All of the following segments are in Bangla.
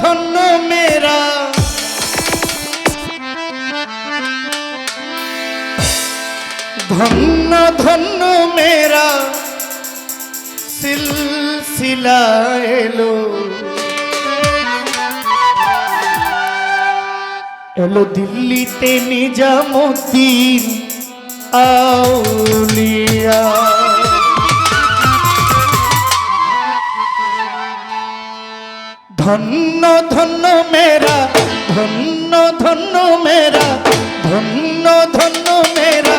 ধন্য মেরা ধন্য ধন্য মেরা सिलसिला एलो এলো দিল্লিতে নিজামুদ্দিন আউলিয়া। ধন্য ধন্য মেরা ধন্য ধন্য মেরা ধন্য ধন্য মেরা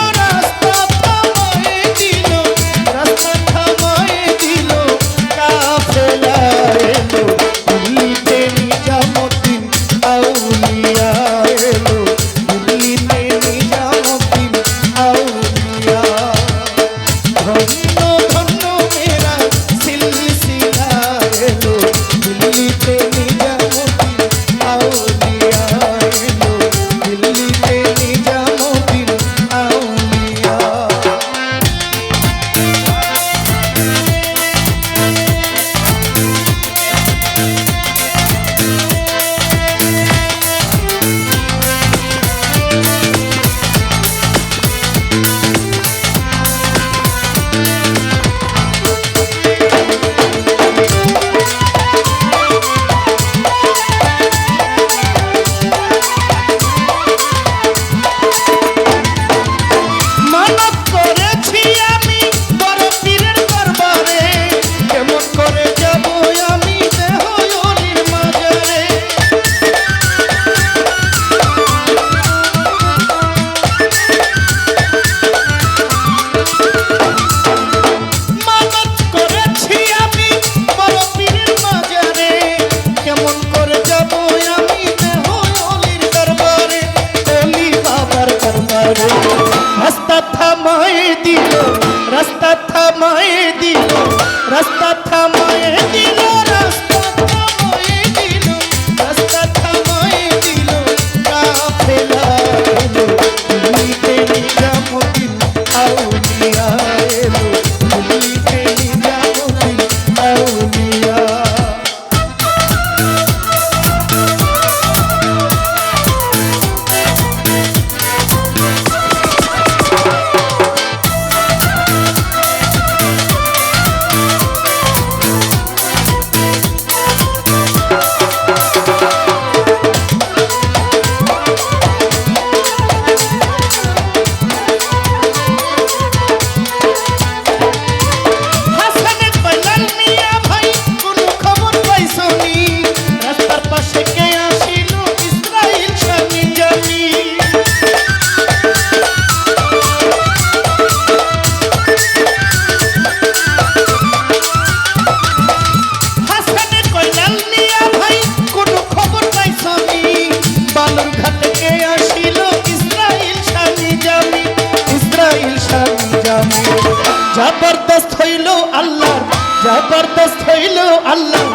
জবরদস্ত হইল আল্লাহ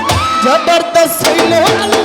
জবরদস্ত হইল আল্লাহ।